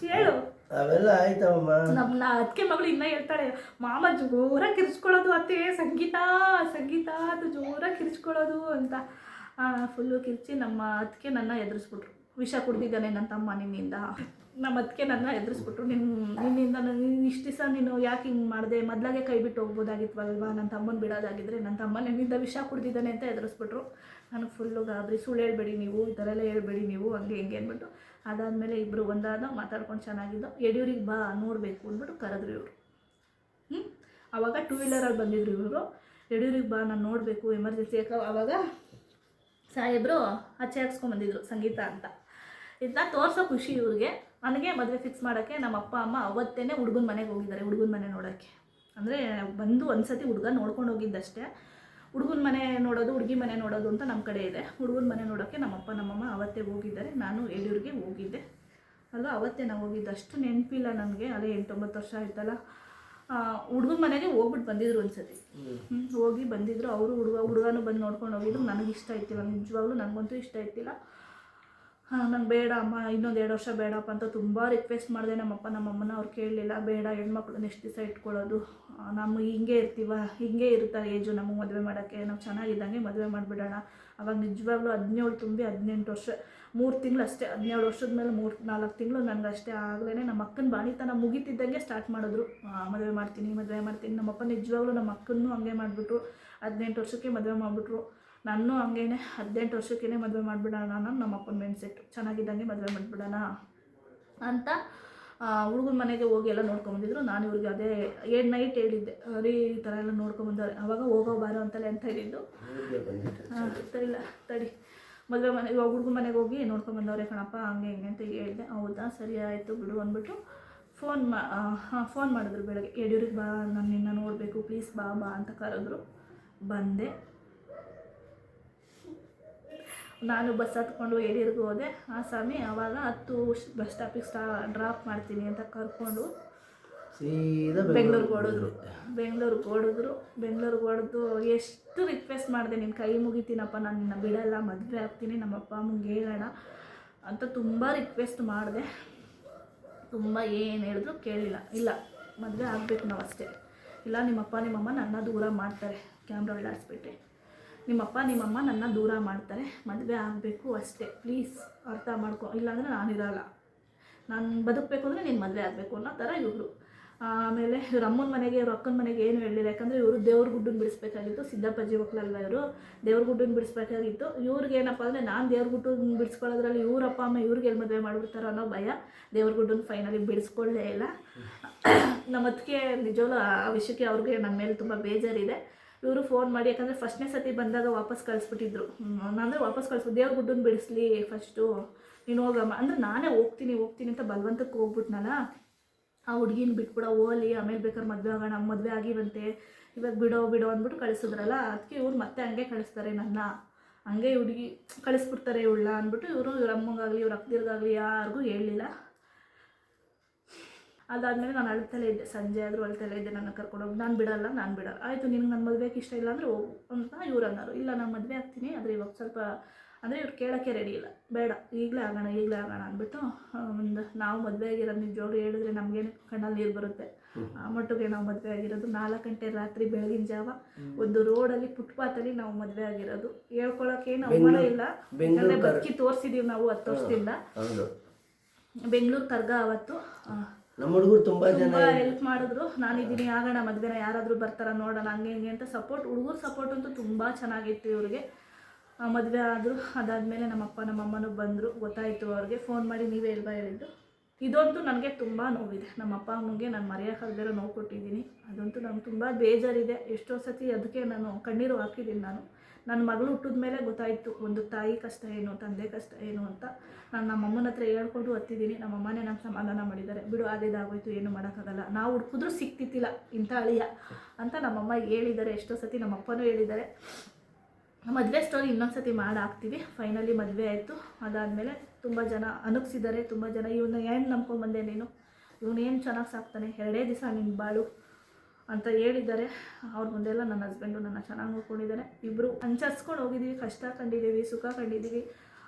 ಹೇಳು. ಅವೆಲ್ಲ ಆಯ್ತವಮ್ಮ ನಮ್ಮ ಅದಕ್ಕೆ ಮಗಳು ಇನ್ನೂ ಹೇಳ್ತಾಳೆ ಮಾಮ ಜೋರಾಗಿ ಕಿರ್ಚ್ಕೊಳ್ಳೋದು ಅತ್ತೆ ಸಂಗೀತ ಸಂಗೀತ ಅದು ಜೋರಾಗಿ ಕಿರ್ಚ್ಕೊಳ್ಳೋದು ಅಂತ. ಫುಲ್ಲು ಕಿರ್ಚಿ ನಮ್ಮ ಅದಕ್ಕೆ ನನ್ನ ಎದುರಿಸ್ಬಿಟ್ರು. ವಿಷ ಕುಡ್ದಿದ್ದಾನೆ ನನ್ನ ತಮ್ಮ ನಿನ್ನಿಂದ. ನಮ್ಮ ಅದಕ್ಕೆ ನನ್ನ ಎದುರಿಸ್ಬಿಟ್ರು ನಿನ್ನ ನಿನ್ನಿಂದ ನಾನು ಇಷ್ಟು ದಿವಸ ನೀನು ಯಾಕೆ ಹಿಂಗೆ ಮಾಡಿದೆ? ಮೊದಲಾಗೆ ಕೈ ಬಿಟ್ಟು ಹೋಗ್ಬೋದಾಗಿತ್ವಲ್ವಾ? ನನ್ನ ತಮ್ಮನ ಬಿಡೋದಾಗಿದ್ದರೆ ನನ್ನ ತಮ್ಮ ನಿನ್ನಿಂದ ವಿಷ ಕುಡ್ದಿದ್ದಾನೆ ಅಂತ ಎದುರಿಸ್ಬಿಟ್ರು ನಾನು ಫುಲ್ಲು ಗಾಬರಿ, ಸುಳ್ಳು ಹೇಳ್ಬೇಡಿ ನೀವು, ಈ ಥರ ಎಲ್ಲ ಹೇಳ್ಬೇಡಿ ನೀವು, ಹಂಗೆ ಹಿಂಗೆ ಅಂದ್ಬಿಟ್ಟು ಅದಾದಮೇಲೆ ಇಬ್ಬರು ಒಂದಾದ, ಮಾತಾಡ್ಕೊಂಡು ಚೆನ್ನಾಗಿದ್ದು. ಯಡಿಯೂರಿಗೆ ಬಾ, ನೋಡಬೇಕು, ಅಂದ್ಬಿಟ್ಟು ಕರೆದ್ರು ಇವರು. ಹ್ಞೂ ಆವಾಗ ಟೂ ವೀಲರಲ್ಲಿ ಬಂದಿದ್ರು ಇವರು. ಯಡಿಯೂರಿಗೆ ಬಾ, ನಾನು ನೋಡಬೇಕು ಎಮರ್ಜೆನ್ಸಿ ಯಾಕೆ ಆವಾಗ ಸಾಹೇಬರು ಹಚ್ಚೆ ಹಾಕ್ಸ್ಕೊಂಬಂದಿದ್ರು ಸಂಗೀತ ಅಂತ. ಇದನ್ನ ತೋರಿಸೋ ಖುಷಿ ಇವ್ರಿಗೆ. ನನಗೆ ಮದುವೆ ಫಿಕ್ಸ್ ಮಾಡೋಕ್ಕೆ ನಮ್ಮ ಅಪ್ಪ ಅಮ್ಮ ಅವತ್ತೇ ಹುಡುಗನ ಮನೆಗೆ ಹೋಗಿದ್ದಾರೆ ಹುಡುಗನ ಮನೆ ನೋಡೋಕ್ಕೆ. ಅಂದರೆ ಬಂದು ಒಂದು ಸತಿ ಹುಡುಗ ನೋಡ್ಕೊಂಡು ಹೋಗಿದ್ದಷ್ಟೇ. ಹುಡುಗನ ಮನೆ ನೋಡೋದು ಹುಡುಗಿ ಮನೆ ನೋಡೋದು ಅಂತ ನಮ್ಮ ಕಡೆ ಇದೆ. ಹುಡುಗನ ಮನೆ ನೋಡೋಕ್ಕೆ ನಮ್ಮಪ್ಪ ನಮ್ಮಮ್ಮ ಅವತ್ತೇ ಹೋಗಿದ್ದಾರೆ. ನಾನು ಯಡಿಯೂರಿಗೆ ಹೋಗಿದ್ದೆ? ಅಲ್ಲ ಅವತ್ತೇ ನಾವು ಹೋಗಿದ್ದು ಅಷ್ಟು ನೆನಪಿಲ್ಲ ನನಗೆ. ಅಲ್ಲೇ ಎಂಟೊಂಬತ್ತು ವರ್ಷ ಆಯ್ತಲ್ಲ. ಹುಡುಗನ ಮನೆಗೆ ಹೋಗ್ಬಿಟ್ಟು ಬಂದಿದ್ರು ಒಂದ್ಸತಿ. ಹೋಗಿ ಬಂದಿದ್ರು. ಅವರು ಹುಡುಗ ಹುಡುಗನೂ ಬಂದು ನೋಡ್ಕೊಂಡು ಹೋಗಿದ್ರು. ನನಗೆ ಇಷ್ಟ ಇತ್ತಿಲ್ಲ ನಿಜವಾಗ್ಲೂ ನನಗಂತೂ ಇಷ್ಟ ಆಯ್ತಿಲ್ಲ ನಂಗೆ ಬೇಡ ಅಮ್ಮ, ಇನ್ನೊಂದು ಎರಡು ವರ್ಷ ಬೇಡಪ್ಪ ಅಂತ ತುಂಬ ರಿಕ್ವೆಸ್ಟ್ ಮಾಡಿದೆ ನಮ್ಮಪ್ಪ, ನಮ್ಮಮ್ಮನ ಅವ್ರು ಕೇಳಲಿಲ್ಲ, ಬೇಡ ಹೆಣ್ಮಕ್ಳನ್ನ ಎಷ್ಟು ದಿವಸ ಇಟ್ಕೊಳ್ಳೋದು. ನಮ್ಮ ಹಿಂಗೆ ಇರ್ತೀವ, ಹಿಂಗೆ ಇರ್ತಾರೆ ಏಜು, ನಮಗೆ ಮದುವೆ ಮಾಡೋಕ್ಕೆ, ನಾವು ಚೆನ್ನಾಗಿದ್ದಂಗೆ ಮದುವೆ ಮಾಡಿಬಿಡೋಣ. ಅವಾಗ ನಿಜವಾಗ್ಲೂ ಹದಿನೇಳು ತುಂಬಿ ಹದಿನೆಂಟು ವರ್ಷ, ಮೂರು ತಿಂಗಳು ಅಷ್ಟೇ ಹದಿನೇಳು ವರ್ಷದ ಮೇಲೆ ಮೂರು, ನಾಲ್ಕು ತಿಂಗಳು ನನಗೆ ಅಷ್ಟೇ ಆಗಲೇ ನಮ್ಮ ಅಕ್ಕನ ಬಾಣಿತನ ಮುಗಿತಿದ್ದಂಗೆ ಸ್ಟಾರ್ಟ್ ಮಾಡಿದ್ರು. ಮದುವೆ ಮಾಡ್ತೀನಿ ಮದುವೆ ಮಾಡ್ತೀನಿ. ನಮ್ಮಪ್ಪ ನಿಜವಾಗ್ಲೂ ನಮ್ಮ ಅಕ್ಕನೂ ಹಂಗೆ ಮಾಡಿಬಿಟ್ರು. ಹದಿನೆಂಟು ವರ್ಷಕ್ಕೆ ಮದುವೆ ಮಾಡಿಬಿಟ್ರು. ನಾನು ಹಂಗೇನೆ ಹದಿನೆಂಟು ವರ್ಷಕ್ಕೇನೆ ಮದುವೆ ಮಾಡಿಬಿಡೋಣ, ನಾನು ನಮ್ಮ ಅಪ್ಪನ ಸೆಟ್ ಚೆನ್ನಾಗಿದ್ದಂಗೆ ಮದುವೆ ಮಾಡಿಬಿಡೋಣ ಅಂತ ಹುಡುಗನ ಮನೆಗೆ ಹೋಗಿ ಎಲ್ಲ ನೋಡ್ಕೊಂಬಂದಿದ್ರು ನಾನು ಇವ್ರಿಗೆ ಅದೇ ಏಳು ನೈಟ್ ಹೇಳಿದ್ದೆ. ರೀ ಈ ಥರ ಎಲ್ಲ ನೋಡ್ಕೊಂಬಂದವ್ರೆ ಅವಾಗ ಹೋಗೋ ಬಾರೋ ಅಂತಲೇ ಅಂತ ಹೇಳಿದ್ದು. ತಡಿಲ್ಲ ತಡಿ. ಮದುವೆ ಮನೆ, ಇವಾಗ ಹುಡುಗನ ಮನೆಗೆ ಹೋಗಿ ನೋಡ್ಕೊಂಬಂದವ್ರೆ ಕಣಪ್ಪ, ಹಂಗೆ ಹಿಂಗೆ ಅಂತ ಹೇಳಿದೆ. ಹೌದಾ, ಸರಿ ಆಯಿತು ಬಿಡು ಅಂದ್ಬಿಟ್ಟು ಫೋನ್ ಮಾ ಹಾಂ ಫೋನ್ ಮಾಡಿದ್ರು ಬೆಳಗ್ಗೆ. ಯಡಿಯೂರಿಗೆ ಬಾ, ನಾನು ನಿನ್ನ ನೋಡಬೇಕು ಪ್ಲೀಸ್ ಬಾ ಬಾ ಅಂತ ಕರೆದ್ರು. ಬಂದೆ. ನಾನು ಬಸ್ ಹತ್ಕೊಂಡು ಯಡಿಯೂರ್ಗೆ ಹೋದೆ. ಆ ಸ್ವಾಮಿ ಆವಾಗ ಹತ್ತು ಬಸ್ ಸ್ಟಾಪಿಗೆ ಸ್ಟಾ ಡ್ರಾಪ್ ಮಾಡ್ತೀನಿ ಅಂತ ಕರ್ಕೊಂಡು ಸೀದಾ ಬೆಂಗಳೂರಿಗೆ ಓಡಿದ್ರು ಬೆಂಗಳೂರಿಗೆ ಓಡಿದ್ರು ಬೆಂಗಳೂರಿಗೆ ಹೊಡೆದು ಎಷ್ಟು ರಿಕ್ವೆಸ್ಟ್ ಮಾಡಿದೆ ನಿನ್ನ ಕೈ ಮುಗಿತೀನಪ್ಪ ನಾನು ನಿನ್ನ ಬಿಡಲ್ಲ ಮದುವೆ ಆಗ್ತೀನಿ ನಮ್ಮ ಅಪ್ಪ ಅಮ್ಮಂಗೆ ಹೇಳೋಣ ಅಂತ ತುಂಬ ರಿಕ್ವೆಸ್ಟ್ ಮಾಡಿದೆ. ತುಂಬ ಏನು ಹೇಳಿದ್ರು ಕೇಳಿಲ್ಲ. ಇಲ್ಲ ಮದುವೆ ಆಗಬೇಕು ನಾವು ಅಷ್ಟೇ ಇಲ್ಲ ನಿಮ್ಮಪ್ಪ ನಿಮ್ಮಮ್ಮ ನನ್ನ ದೂರ ಮಾಡ್ತಾರೆ ಕ್ಯಾಮ್ರಾ ಓಡಾಡಿಸ್ಬಿಟ್ರೆ ನಿಮ್ಮಪ್ಪ, ನಿಮ್ಮಮ್ಮ ನನ್ನ ದೂರ ಮಾಡ್ತಾರೆ. ಮದುವೆ ಆಗಬೇಕು ಅಷ್ಟೇ. ಪ್ಲೀಸ್ ಅರ್ಥ ಮಾಡ್ಕೊ, ಇಲ್ಲಾಂದರೆ ನಾನಿರಲ್ಲ ನಾನು ಬದುಕಬೇಕು ಅಂದರೆ ನೀನು ಮದುವೆ ಆಗಬೇಕು ಅನ್ನೋ ಥರ ಇವರು. ಆಮೇಲೆ ಇವ್ರ ಅಮ್ಮನ ಮನೆಗೆ, ಇವ್ರ ಅಕ್ಕನ ಮನೆಗೆ ಏನು ಹೇಳಿಲ್ಲ. ಯಾಕಂದರೆ ಇವರು ದೇವ್ರ ಗುಡ್ಡನ್ನ ಬಿಡಿಸ್ಬೇಕಾಗಿತ್ತು. ಸಿದ್ದಪ್ಪಾಜಿ ಒಕ್ಕಲಲ್ವ ಇವರು? ದೇವ್ರ ಗುಡ್ಡನ್ನು ಬಿಡಿಸ್ಬೇಕಾಗಿತ್ತು. ಇವ್ರಿಗೆ ಏನಪ್ಪ ಅಂದರೆ ನಾನು ದೇವ್ರ ಗುಡ್ಡನ್ನು ಬಿಡಿಸ್ಕೊಳ್ಳೋದ್ರಲ್ಲಿ ಇವ್ರ ಅಪ್ಪ, ಅಮ್ಮ ಇವ್ರಿಗೆ ಎಲ್ಲಿ ಮದುವೆ ಮಾಡಿಬಿಡ್ತಾರೋ ಅನ್ನೋ ಭಯ ದೇವ್ರ ಗುಡ್ಡನ್ನು ಫೈನಲಿ ಬಿಡಿಸ್ಕೊಳ್ಳೇ ಇಲ್ಲ. ನಮ್ಮ ಅದಕ್ಕೆ ನಿಜವೂ ಆ ವಿಷಯಕ್ಕೆ ಅವ್ರಿಗೆ ನನ್ನ ಮೇಲೆ ತುಂಬ ಬೇಜಾರಿದೆ. ಇವರು ಫೋನ್ ಮಾಡಿ, ಯಾಕಂದರೆ ಫಸ್ಟ್ನೇ ಸತಿ ಬಂದಾಗ ವಾಪಸ್ ಕಳಿಸ್ಬಿಟ್ಟಿದ್ರು. ಅಂದರೆ ವಾಪಸ್ ಕಳಿಸ್ಬಿಟ್ಟು ದೇವ್ರ ಗುಡ್ಡನ್ನ ಬಿಡಿಸ್ಲಿ ಫಸ್ಟು ನೀನು ಹೋಗಮ್ಮ. ಅಂದರೆ ನಾನೇ ಹೋಗ್ತೀನಿ ಹೋಗ್ತೀನಿ ಅಂತ ಬಲವಂತಕ್ಕೆ ಹೋಗ್ಬಿಟ್ನಲ್ಲ? ಆ ಹುಡುಗಿನ ಬಿಟ್ಬಿಡ ಹೋಲಿ ಆಮೇಲೆ ಬೇಕಾದ್ರೆ ಮದುವೆ ಆಗೋಣ, ಮದುವೆ ಆಗಿವಂತೆ. ಇವಾಗ ಬಿಡೋ ಬಿಡೋ ಅಂದ್ಬಿಟ್ಟು ಕಳಿಸಿದ್ರಲ್ಲ ಅದಕ್ಕೆ ಇವ್ರು ಮತ್ತೆ ಹಂಗೆ ಕಳಿಸ್ತಾರೆ ನನ್ನ. ಹಂಗೆ ಹುಡುಗಿ ಕಳಿಸ್ಬಿಡ್ತಾರೆ ಇವಳ ಅಂದ್ಬಿಟ್ಟು ಇವರು, ಇವ್ರ ಅಮ್ಮಂಗಾಗಲಿ, ಇವ್ರ ಅಕ್ಕದಿರ್ಗಾಗಲಿ ಯಾರಿಗೂ ಹೇಳಲಿಲ್ಲ. ಅದಾದಮೇಲೆ ನಾನು ಅಳ್ತಲೇ ಇದ್ದೆ. ಸಂಜೆ ಆದರೂ ಅಳ್ತಲೇ ಇದ್ದೆ ನನ್ನ ಕರ್ಕೊಂಡೋಗಿ ನಾನು ಬಿಡಲ್ಲ ನಾನು ಬಿಡಲ್ಲ. ಆಯಿತು ನಿನಗೆ ನನ್ನ ಮದುವೆಗೆ ಇಷ್ಟ ಇಲ್ಲ ಅಂದರೆ ಹೋಗು ಅಂತ ಇವ್ರು ಅನ್ನೋರು. ಇಲ್ಲ ನಾನು ಮದುವೆ ಆಗ್ತೀನಿ ಆದರೆ ಇವಾಗ ಸ್ವಲ್ಪ ಅಂದರೆ ಇವ್ರು ಕೇಳೋಕ್ಕೆ ರೆಡಿ ಇಲ್ಲ. ಬೇಡ ಈಗಲೇ ಆಗೋಣ ಈಗಲೇ ಆಗೋಣ ಅಂದ್ಬಿಟ್ಟು ಒಂದು ನಾವು ಮದುವೆ ಆಗಿರೋದು ಜೋಡಿ ಹೇಳಿದ್ರೆ ನಮಗೇನು ಕಣ್ಣಲ್ಲಿ ನೀರು ಬರುತ್ತೆ. ಆ ಮಟ್ಟಿಗೆ ನಾವು ಮದುವೆ ಆಗಿರೋದು ನಾಲ್ಕು ಗಂಟೆ ರಾತ್ರಿ ಬೆಳಗಿನ ಜಾವ ಒಂದು ರೋಡಲ್ಲಿ ಫುಟ್ಪಾತಲ್ಲಿ ನಾವು ಮದುವೆ ಆಗಿರೋದು. ಹೇಳ್ಕೊಳಕ್ಕೇನು ಅವಮಾನ ಇಲ್ಲ. ಯಾಕಂದರೆ ಬದುಕಿ ತೋರಿಸಿದೀವಿ ನಾವು ಹತ್ತು ವರ್ಷದಿಂದ. ಬೆಂಗಳೂರು ಕರ್ಗ ಅವತ್ತು ನಮ್ಮ ಹುಡುಗರು ತುಂಬಾ ಜನ ಹೆಲ್ಪ್ ಮಾಡಿದ್ರು. ನಾನಿದ್ದೀನಿ ಆಗೋಣ ಮದ್ವೆನ ಯಾರಾದ್ರೂ ಬರ್ತಾರ ನೋಡೋಣ, ಹಂಗೆ ಹಿಂಗೆ ಅಂತ ಸಪೋರ್ಟ್ ಹುಡುಗರ ಸಪೋರ್ಟ್ ಅಂತೂ ತುಂಬಾ ಚೆನ್ನಾಗಿತ್ತು ಇವ್ರಿಗೆ. ಮದುವೆ ಆದರು, ಅದಾದಮೇಲೆ ನಮ್ಮಪ್ಪ ನಮ್ಮಮ್ಮನೂ ಬಂದರು. ಗೊತ್ತಾಯಿತು ಅವ್ರಿಗೆ. ಫೋನ್ ಮಾಡಿ ನೀವೇ ಇಲ್ವಾ ಹೇಳಿದ್ದು. ಇದಂತೂ ನನಗೆ ತುಂಬ ನೋವಿದೆ. ನಮ್ಮ ಅಪ್ಪ, ಅಮ್ಮಂಗೆ ನಾನು ಮರೆಯೋಕ್ಕಾಗದಿರೋ ನೋವು ಕೊಟ್ಟಿದ್ದೀನಿ. ಅದಂತೂ ನಂಗೆ ತುಂಬ ಬೇಜಾರಿದೆ. ಎಷ್ಟೋ ಸತಿ ಅದಕ್ಕೆ ನಾನು ಕಣ್ಣೀರು ಹಾಕಿದ್ದೀನಿ ನಾನು. ನನ್ನ ಮಗಳು ಹುಟ್ಟಿದ ಮೇಲೆ ಗೊತ್ತಾಯಿತು, ಒಂದು ತಾಯಿ ಕಷ್ಟ ಏನು, ತಂದೆ ಕಷ್ಟ ಏನು ಅಂತ. ನಾನು ನಮ್ಮ ಅಮ್ಮನ ಹತ್ರ ಹೇಳ್ಕೊಂಡು ಹತ್ತಿದ್ದೀನಿ ನಮ್ಮ ಅಮ್ಮನೇ ನಂಗೆ ಸಮಾಧಾನ ಮಾಡಿದ್ದಾರೆ. ಬಿಡು ಅದೇದಾಗೋಯ್ತು ಏನು ಮಾಡೋಕ್ಕಾಗಲ್ಲ. ನಾವು ಹುಡುಕಿದ್ರೂ ಸಿಕ್ತಿತ್ತಿಲ್ಲ ಇಂಥ ಅಳಿಯ ಅಂತ ನಮ್ಮಮ್ಮ ಹೇಳಿದ್ದಾರೆ. ಎಷ್ಟೋ ಸತಿ ನಮ್ಮ ಅಪ್ಪನೂ ಹೇಳಿದ್ದಾರೆ. ಮದುವೆ ಸ್ಟೋರಿ ಇನ್ನೊಂದು ಸತಿ ಮಾಡಿ ಹಾಕ್ತೀವಿ ಫೈನಲಿ ಮದುವೆ ಆಯಿತು. ಅದಾದಮೇಲೆ ತುಂಬ ಜನ ಅನುಗ್ಸಿದ್ದಾರೆ. ತುಂಬ ಜನ ಇವನ್ನ ಏನು ನಂಬ್ಕೊಂಬಂದೆ ನೀನು? ಇವನೇನು ಚೆನ್ನಾಗಿ ಸಾಕ್ತಾನೆ? ಎರಡೇ ದಿವಸ ನಿನ್ನ ಬಾಳು. ಅಂತ ಹೇಳಿದ್ದಾರೆ. ಅವ್ರ ಮುಂದೆಲ್ಲ ನನ್ನ ಹಸ್ಬೆಂಡು ನನ್ನ ಚೆನ್ನಾಗಿ ನೋಡ್ಕೊಂಡಿದ್ದಾರೆ. ಇಬ್ಬರು ಹಂಚರ್ಸ್ಕೊಂಡು ಹೋಗಿದ್ದೀವಿ. ಕಷ್ಟ ಕಂಡಿದ್ದೀವಿ, ಸುಖ ಕಂಡಿದ್ದೀವಿ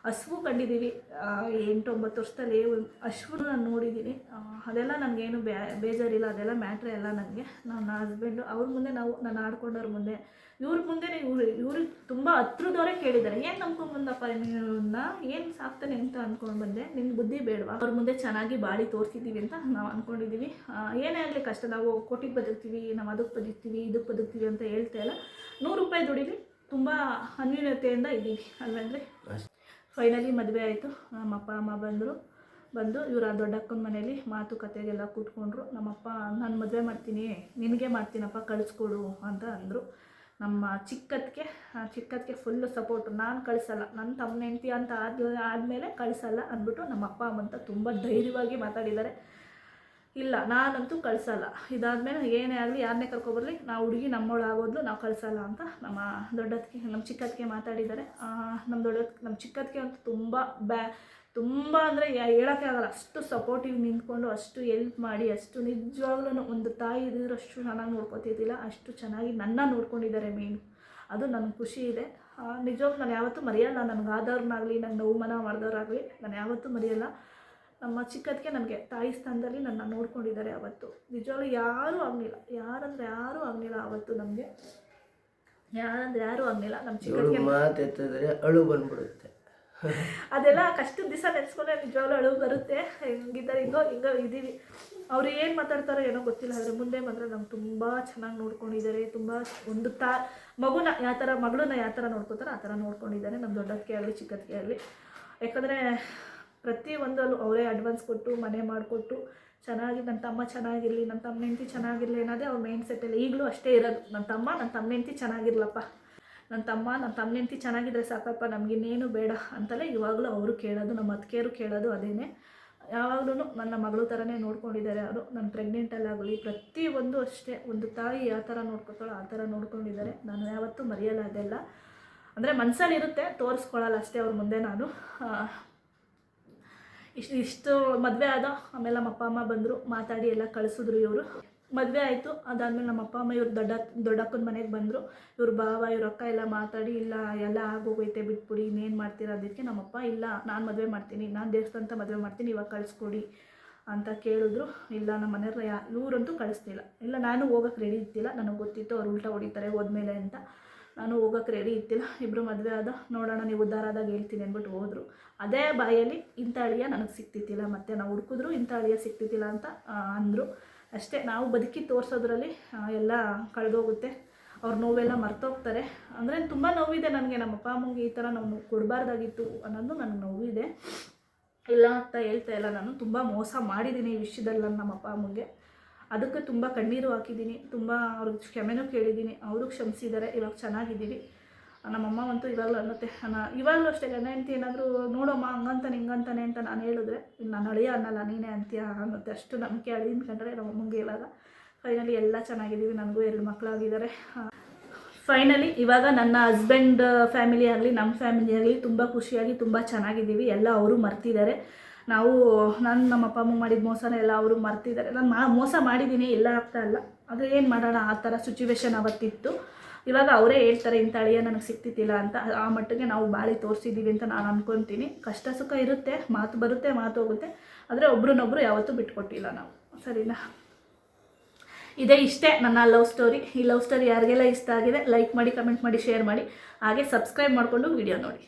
ಹಸುವು ಕಂಡಿದ್ದೀವಿ. ಎಂಟು ಒಂಬತ್ತು ವರ್ಷದಲ್ಲಿ ಹಸುವು ನಾನು ನೋಡಿದ್ದೀನಿ. ಅದೆಲ್ಲ ನನಗೇನು ಬೇಜಾರಿಲ್ಲ. ಅದೆಲ್ಲ ಮ್ಯಾಟ್ರೇ ಅಲ್ಲ ನನಗೆ. ನನ್ನ ಹಸ್ಬೆಂಡು ಅವ್ರ ಮುಂದೆ ನಾವು, ನಾನು ಆಡ್ಕೊಂಡವ್ರ ಮುಂದೆ ಇವ್ರ ಮುಂದೆ ಇವ್ರು ಇವ್ರಿಗೆ ತುಂಬ ಹತ್ರದವರೇ ಕೇಳಿದ್ದಾರೆ. ಏನು ನಂಬ್ಕೊಂಬಂದಪ್ಪ ನಿನ್ನ ಏನು ಸಾಕ್ತಾನೆ ಅಂತ ಅಂದ್ಕೊಂಡು ಬಂದೆ. ನಿನ್ನ ಬುದ್ಧಿ ಬೇಡವಾ? ಅವ್ರ ಮುಂದೆ ಚೆನ್ನಾಗಿ ಬಾಳಿ ತೋರಿಸಿದ್ದೀವಿ ಅಂತ ನಾವು ಅಂದ್ಕೊಂಡಿದ್ದೀವಿ ಏನೇ ಆಗಲಿ ಕಷ್ಟ ನಾವು ಕೋಟಿಗೆ ಬದುಕ್ತೀವಿ ನಾವು ಅದಕ್ಕೆ ಬದುಕ್ತೀವಿ ಇದಕ್ಕೆ ಬದುಕ್ತೀವಿ ಅಂತ ಹೇಳ್ತಾ ಇಲ್ಲ. ನೂರು ರೂಪಾಯಿ ದುಡಿಲಿ ತುಂಬ ಅನ್ಯೂನ್ಯತೆಯಿಂದ ಇದ್ದೀವಿ ಅಲ್ವೇನ್ರಿ ಅಷ್ಟೇ. ಫೈನಲಿ ಮದುವೆ ಆಯಿತು. ನಮ್ಮ ಅಪ್ಪ ಅಮ್ಮ ಬಂದರು. ಬಂದು ಇವ್ರ ದೊಡ್ಡಕ್ಕನ ಮನೇಲಿ ಮಾತುಕತೆಗೆಲ್ಲ ಕೂತ್ಕೊಂಡ್ರು. ನಮ್ಮಪ್ಪ ನಾನು ಮದುವೆ ಮಾಡ್ತೀನಿ ನಿನಗೆ ಮಾಡ್ತೀನಪ್ಪ ಕಳಿಸ್ಕೊಡು ಅಂತ ಅಂದರು. ನಮ್ಮ ಚಿಕ್ಕತ್ತಿಗೆ ಚಿಕ್ಕತ್ತಿಗೆ ಫುಲ್ಲು ಸಪೋರ್ಟು ನಾನು ಕಳಿಸಲ್ಲ. ನನ್ನ ತಮ್ಮ ಹೆಂಡತಿ ಅಂತ ಆದ, ಆದಮೇಲೆ ಕಳಿಸಲ್ಲ ಅಂದ್ಬಿಟ್ಟು ನಮ್ಮ ಅಪ್ಪ ಅಮ್ಮಂತ ತುಂಬ ಧೈರ್ಯವಾಗಿ ಮಾತಾಡಿದ್ದಾರೆ. ಇಲ್ಲ, ನಾನಂತೂ ಕಳಿಸಲ್ಲ. ಇದಾದಮೇಲೆ ಏನೇ ಆಗಲಿ ಯಾರನ್ನೇ ಕರ್ಕೊಬರ್ಲಿ, ನಾವು ಹುಡುಗಿ ನಮ್ಮೊಳಾಗೋದ್ಲು ನಾವು ಕಳಿಸಲ್ಲ ಅಂತ ನಮ್ಮ ದೊಡ್ಡದಕ್ಕೆ ನಮ್ಮ ಚಿಕ್ಕದಕ್ಕೆ ಮಾತಾಡಿದ್ದಾರೆ. ನಮ್ಮ ದೊಡ್ಡ ನಮ್ಮ ಚಿಕ್ಕದಕ್ಕೆ ಅಂತೂ ತುಂಬ ಬ್ಯಾ ತುಂಬ ಅಂದರೆ ಹೇಳೋಕ್ಕೆ ಆಗಲ್ಲ. ಅಷ್ಟು ಸಪೋರ್ಟಿವ್ ನಿಂತ್ಕೊಂಡು, ಅಷ್ಟು ಎಲ್ಪ್ ಮಾಡಿ, ಅಷ್ಟು ನಿಜವಾಗ್ಲೂ ಒಂದು ತಾಯಿ ಇದ್ದಿದ್ರೆ ಅಷ್ಟು ಚೆನ್ನಾಗಿ ನೋಡ್ಕೊತಿದ್ದಿಲ್ಲ. ಅಷ್ಟು ಚೆನ್ನಾಗಿ ನನ್ನ ನೋಡ್ಕೊಂಡಿದ್ದಾರೆ ಮೇನ್. ಅದು ನನಗೆ ಖುಷಿ ಇದೆ. ನಿಜವಾಗ್ಲೂ ನಾನು ಯಾವತ್ತೂ ಮರೆಯಲ್ಲ. ನನಗೆ ಆದವ್ರನ್ನಾಗಲಿ, ನಂಗೆ ನೋವು ಮಾಡಿದವ್ರಾಗಲಿ, ನಾನು ಯಾವತ್ತೂ ಮರೆಯಲ್ಲ. ನಮ್ಮ ಚಿಕ್ಕದಕ್ಕೆ ನನಗೆ ತಾಯಿ ಸ್ಥಾನದಲ್ಲಿ ನನ್ನ ನೋಡ್ಕೊಂಡಿದ್ದಾರೆ ಅವತ್ತು ನಿಜವಾಗ್ಲೂ ಯಾರೂ ಆಗಲಿಲ್ಲ. ಯಾರಂದ್ರೆ ಯಾರೂ ಆಗಲಿಲ್ಲ ಅವತ್ತು ನಮಗೆ. ಯಾರಂದ್ರೆ ಯಾರೂ ಆಗಲಿಲ್ಲ. ನಮ್ಮ ಚಿಕ್ಕದಕ್ಕೆ ಮಾತು ಅಳು ಬಂದ್ಬಿಡುತ್ತೆ. ಅದೆಲ್ಲ ಕಷ್ಟದ ದಿವಸ ನೆನೆಸ್ಕೊಂಡ್ರೆ ನಿಜವಾಗ್ಲೂ ಅಳು ಬರುತ್ತೆ. ಹೆಂಗಿದ್ದಾರೆ ಹಿಂಗೋ ಹಿಂಗೋ ಇದ್ದೀವಿ ಅವ್ರು ಏನು ಮಾತಾಡ್ತಾರೋ ಏನೋ ಗೊತ್ತಿಲ್ಲ, ಆದರೆ ಮುಂದೆ ಮಾತ್ರ ನಮ್ಗೆ ತುಂಬ ಚೆನ್ನಾಗಿ ನೋಡ್ಕೊಂಡಿದ್ದಾರೆ. ತುಂಬ ಒಂದು ತಾ ಮಗುನ ಯಾವ ಥರ ಮಗಳನ್ನ ಯಾವ ಥರ ನೋಡ್ಕೋತಾರೆ ಆ ಥರ ನೋಡ್ಕೊಂಡಿದ್ದಾರೆ ನಮ್ಮ ದೊಡ್ಡದಕ್ಕೆ ಆಗಲಿ ಚಿಕ್ಕದಕ್ಕೆ ಆಗಲಿ. ಯಾಕಂದರೆ ಪ್ರತಿ ಒಂದಲ್ಲೂ ಅವರೇ ಅಡ್ವಾನ್ಸ್ ಕೊಟ್ಟು, ಮನೆ ಮಾಡಿಕೊಟ್ಟು ಚೆನ್ನಾಗಿ ನನ್ನ ತಮ್ಮ ಚೆನ್ನಾಗಿರಲಿ ನನ್ನ ತಮ್ಮ ಹೆಂಡತಿ ಚೆನ್ನಾಗಿರಲಿ ಅನ್ನೋದೇ ಅವ್ರ ಮೈಂಡ್ ಸೆಟ್ಟಲ್ಲಿ ಈಗಲೂ ಅಷ್ಟೇ ಇರೋದು. ನನ್ನ ತಮ್ಮ ನನ್ನ ತಮ್ಮ ಹೆಂಡತಿ ಚೆನ್ನಾಗಿರ್ಲಪ್ಪ. ನನ್ನ ತಮ್ಮ ನನ್ನ ತಮ್ಮ ಹೆಂಡತಿ ಚೆನ್ನಾಗಿದ್ರೆ ಸಾಕಪ್ಪ, ನಮಗಿನ್ನೇನು ಬೇಡ ಅಂತಲೇ ಇವಾಗಲೂ ಅವರು ಕೇಳೋದು, ನಮ್ಮ ಅತ್ತಿಗೆಯರು ಕೇಳೋದು ಅದೇನೆ. ಯಾವಾಗಲೂ ನನ್ನ ಮಗಳು ಥರನೇ ನೋಡ್ಕೊಂಡಿದ್ದಾರೆ ಅವರು. ನಾನು ಪ್ರೆಗ್ನೆಂಟಲ್ಲಾಗಲಿ ಪ್ರತಿಯೊಂದು ಅಷ್ಟೇ, ಒಂದು ತಾಯಿ ಯಾವ ಥರ ನೋಡ್ಕೊತಾಳೋ ಆ ಥರ ನೋಡ್ಕೊಂಡಿದ್ದಾರೆ. ನಾನು ಯಾವತ್ತೂ ಮರೆಯಲ್ಲ ಅದೆಲ್ಲ. ಅಂದರೆ ಮನಸ್ಸಲ್ಲಿ ಇರುತ್ತೆ ತೋರಿಸ್ಕೊಳ್ಳಲ್ಲ ಅಷ್ಟೇ ಅವ್ರ ಮುಂದೆ ನಾನು. ಇಷ್ಟು ಇಷ್ಟು ಮದುವೆ ಆದ, ಆಮೇಲೆ ನಮ್ಮ ಅಪ್ಪ, ಅಮ್ಮ ಬಂದರು, ಮಾತಾಡಿ ಎಲ್ಲ ಕಳಿಸಿದ್ರು ಇವರು. ಮದುವೆ ಆಯಿತು. ಅದಾದಮೇಲೆ ನಮ್ಮ ಅಪ್ಪ, ಅಮ್ಮ ಇವ್ರು ದೊಡ್ಡ, ದೊಡ್ಡಕ್ಕನ ಮನೆಗೆ ಬಂದರು. ಇವ್ರ ಬಾವ ಇವ್ರ ಅಕ್ಕ ಎಲ್ಲ ಮಾತಾಡಿ, ಇಲ್ಲ, ಎಲ್ಲ ಆಗೋಗೈತೆ, ಬಿಟ್ಬಿಡಿ, ಇನ್ನೇನು ಮಾಡ್ತೀರಾ ಅದಕ್ಕೆ ನಮ್ಮಪ್ಪ ಇಲ್ಲ, ನಾನು ಮದುವೆ ಮಾಡ್ತೀನಿ, ನಾನು ದೇವಸ್ಥಾನ ಮದುವೆ ಮಾಡ್ತೀನಿ, ಇವಾಗ ಕಳಿಸ್ಕೊಡಿ ಅಂತ ಕೇಳಿದ್ರು. ಇಲ್ಲ, ನಮ್ಮ ಮನೆಯವ್ರ ಯಾ, ಇವರಂತೂ ಕಳಿಸ್ತಿಲ್ಲ. ಇಲ್ಲ, ನಾನು ಹೋಗೋಕೆ ರೆಡಿ ಇತ್ತಿಲ್ಲ ನನಗೆ ಗೊತ್ತಿತ್ತು ಅವ್ರು ಉಲ್ಟಾ ಹೊಡಿತಾರೆ ಹೋದ್ಮೇಲೆ ಅಂತ. ನಾನು ಹೋಗೋಕೆ ರೆಡಿ ಇತ್ತಿಲ್ಲ ಇಬ್ಬರು ಮದುವೆ ಆದ. ನೋಡೋಣ, ನೀವು ಉದ್ಧಾರ ಆದಾಗ ಹೇಳ್ತೀನಿ ಅಂದ್ಬಿಟ್ಟು ಹೋದರು. ಅದೇ ಬಾಯಲ್ಲಿ ಇಂಥ ಅಳಿಯ ನನಗೆ ಸಿಕ್ತಿತ್ತಿಲ್ಲ ಮತ್ತು ನಾವು ಹುಡುಕಿದ್ರು ಇಂಥ ಅಳಿಯ ಸಿಕ್ತಿತ್ತಿಲ್ಲ ಅಂತ ಅಂದರು. ಅಷ್ಟೇ ನಾವು ಬದುಕಿ ತೋರಿಸೋದ್ರಲ್ಲಿ ಎಲ್ಲ ಕಳೆದೋಗುತ್ತೆ. ಅವ್ರ ನೋವೆಲ್ಲ ಮರ್ತೋಗ್ತಾರೆ. ಅಂದರೆ ತುಂಬ ನೋವಿದೆ ನನಗೆ. ನಮ್ಮ ಅಪ್ಪ ಅಮ್ಮಂಗೆ ಈ ಥರ ನಾವು ಕೊಡಬಾರ್ದಾಗಿತ್ತು ಅನ್ನೋದು ನನಗೆ ನೋವಿದೆ. ಇಲ್ಲ ಅಂತ ಹೇಳ್ತಾ ಇಲ್ಲ. ನಾನು ತುಂಬ ಮೋಸ ಮಾಡಿದ್ದೀನಿ ಈ ವಿಷಯದಲ್ಲಿ ನಮ್ಮ ಅಪ್ಪ ಅಮ್ಮಂಗೆ. ಅದಕ್ಕೆ ತುಂಬ ಕಣ್ಣೀರು ಹಾಕಿದ್ದೀನಿ. ತುಂಬ ಅವ್ರಿಗೆ ಕ್ಷಮೆನೂ ಕೇಳಿದ್ದೀನಿ. ಅವರು ಕ್ಷಮಿಸಿದ್ದಾರೆ. ಇವಾಗ ಚೆನ್ನಾಗಿದ್ದೀವಿ. ನಮ್ಮಮ್ಮ ಅಂತೂ ಇವಾಗಲೂ ಅನ್ನತ್ತೆ. ಇವಾಗಲೂ ಅಷ್ಟೇ ಗಂಡ ಹೆಂಡತಿ ಏನಾದರೂ ನೋಡಮ್ಮ, ಹಂಗಂತಾನೆ, ಹಿಂಗಂತಾನೆ ಅಂತ ನಾನು ಹೇಳಿದ್ರೆ ನಾನು ಅಳಿಯ ಅನ್ನಲ್ಲ, ನೀನೇ ಅಂತೀಯ ಅನ್ನತ್ತೆ. ಅಷ್ಟು ನಂಬಿಕೆ ಅಳಿನ ಕಂಡ್ರೆ ನಮ್ಮ ಅಮ್ಮಂಗೆ ಇವಾಗ ಫೈನಲಿ ಎಲ್ಲ ಚೆನ್ನಾಗಿದ್ದೀವಿ, ನನಗೂ ಎರಡು ಮಕ್ಕಳಾಗಿದ್ದಾರೆ ಫೈನಲಿ ಇವಾಗ ನನ್ನ ಹಸ್ಬೆಂಡ್ ಫ್ಯಾಮಿಲಿ ಆಗಲಿ, ನಮ್ಮ ಫ್ಯಾಮಿಲಿ ಆಗಲಿ ತುಂಬ ಖುಷಿಯಾಗಿ ತುಂಬ ಚೆನ್ನಾಗಿದ್ದೀವಿ. ಎಲ್ಲ ಅವರು ಮರ್ತಿದ್ದಾರೆ. ನಾವು, ನಾನು ನಮ್ಮ ಅಪ್ಪ ಅಮ್ಮ ಮಾಡಿದ ಮೋಸನ ಎಲ್ಲ ಅವರು ಮರ್ತಿದ್ದಾರೆ. ನಾನು ಮೋಸ ಮಾಡಿದ್ದೀನಿ ಇಲ್ಲ ಆಗ್ತಾ ಇಲ್ಲ. ಆದರೆ ಏನು ಮಾಡೋಣ, ಆ ಥರ ಸಿಚುವೇಶನ್ ಅವತ್ತಿತ್ತು. ಇವಾಗ ಅವರೇ ಹೇಳ್ತಾರೆ, ಇಂಥ ಅಳಿಯ ನನಗೆ ಸಿಕ್ತಿತ್ತಿಲ್ಲ ಅಂತ, ಆ ಮಟ್ಟಿಗೆ ನಾವು ಬಾಳಿ ತೋರಿಸಿದ್ದೀವಿ ಅಂತ ನಾನು ಅಂದ್ಕೊತೀನಿ ಕಷ್ಟ ಸುಖ ಇರುತ್ತೆ, ಮಾತು ಬರುತ್ತೆ, ಮಾತು ಹೋಗುತ್ತೆ. ಆದರೆ ಒಬ್ರನ್ನೊಬ್ರು ಯಾವತ್ತೂ ಬಿಟ್ಕೊಟ್ಟಿಲ್ಲ ನಾವು. ಸರಿನಾ? ಇದೇ ಇಷ್ಟೇ ನನ್ನ ಲವ್ ಸ್ಟೋರಿ. ಈ ಲವ್ ಸ್ಟೋರಿ ಯಾರಿಗೆಲ್ಲ ಇಷ್ಟ ಆಗಿದೆ, ಲೈಕ್ ಮಾಡಿ, ಕಮೆಂಟ್ ಮಾಡಿ, ಶೇರ್ ಮಾಡಿ. ಹಾಗೆ ಸಬ್ಸ್ಕ್ರೈಬ್ ಮಾಡಿಕೊಂಡು ವಿಡಿಯೋ ನೋಡಿ.